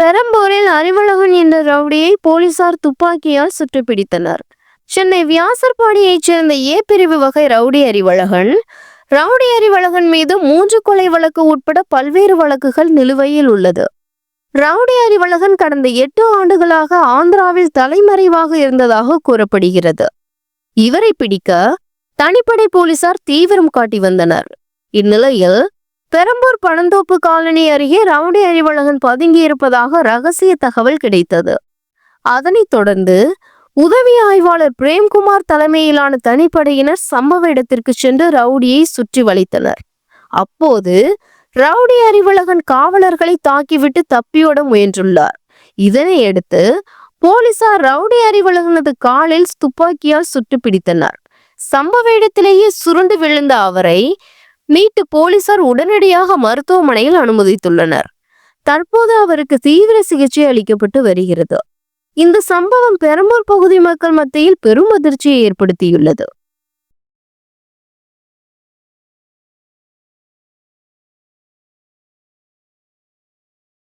பெரம்பூரில் அறிவழகன் என்ற ரவுடியை போலீசார் துப்பாக்கியால் சுட்டு பிடித்தனர் சென்னை வியாசர்பாடியைச் சேர்ந்த ஏ பிரிவு வகை ரவுடி அறிவழகன் ரவுடி அறிவழகன் மீது மூன்று கொலை வழக்கு உட்பட பல்வேறு வழக்குகள் நிலுவையில் உள்ளது. ரவுடி அறிவழகன் கடந்த எட்டு ஆண்டுகளாக ஆந்திராவில் தலைமறைவாக இருந்ததாக கூறப்படுகிறது. இவரை பிடிக்க தனிப்படை போலீசார் தீவிரம் காட்டி வந்தனர். இந்நிலையில் பெரம்பூர் பனந்தோப்பு காலனி அருகே ரவுடி அறிவழகன் பதுங்கியிருப்பதாக ரகசிய தகவல் கிடைத்தது. அதனைத் தொடர்ந்து உதவி ஆய்வாளர் பிரேம்குமார் தலைமையிலான தனிப்படையினர் சம்பவ இடத்திற்கு சென்று ரவுடியை சுற்றி வளைத்தனர். அப்போது ரவுடி அறிவழகன் காவலர்களை தாக்கிவிட்டு தப்பியோட முயன்றுள்ளார். இதனையடுத்து போலீசார் ரவுடி அறிவழகனது காலில் துப்பாக்கியால் சுட்டு பிடித்தனர். சம்பவ இடத்திலேயே சுருண்டு விழுந்த அவரை மீட்டு போலீசார் உடனடியாக மருத்துவமனையில் அனுமதித்துள்ளனர். தற்போது அவருக்கு தீவிர சிகிச்சை அளிக்கப்பட்டு வருகிறது. இந்த சம்பவம் பெரம்பூர் பகுதி மக்கள் மத்தியில் பெரும் அதிர்ச்சியை ஏற்படுத்தியுள்ளது.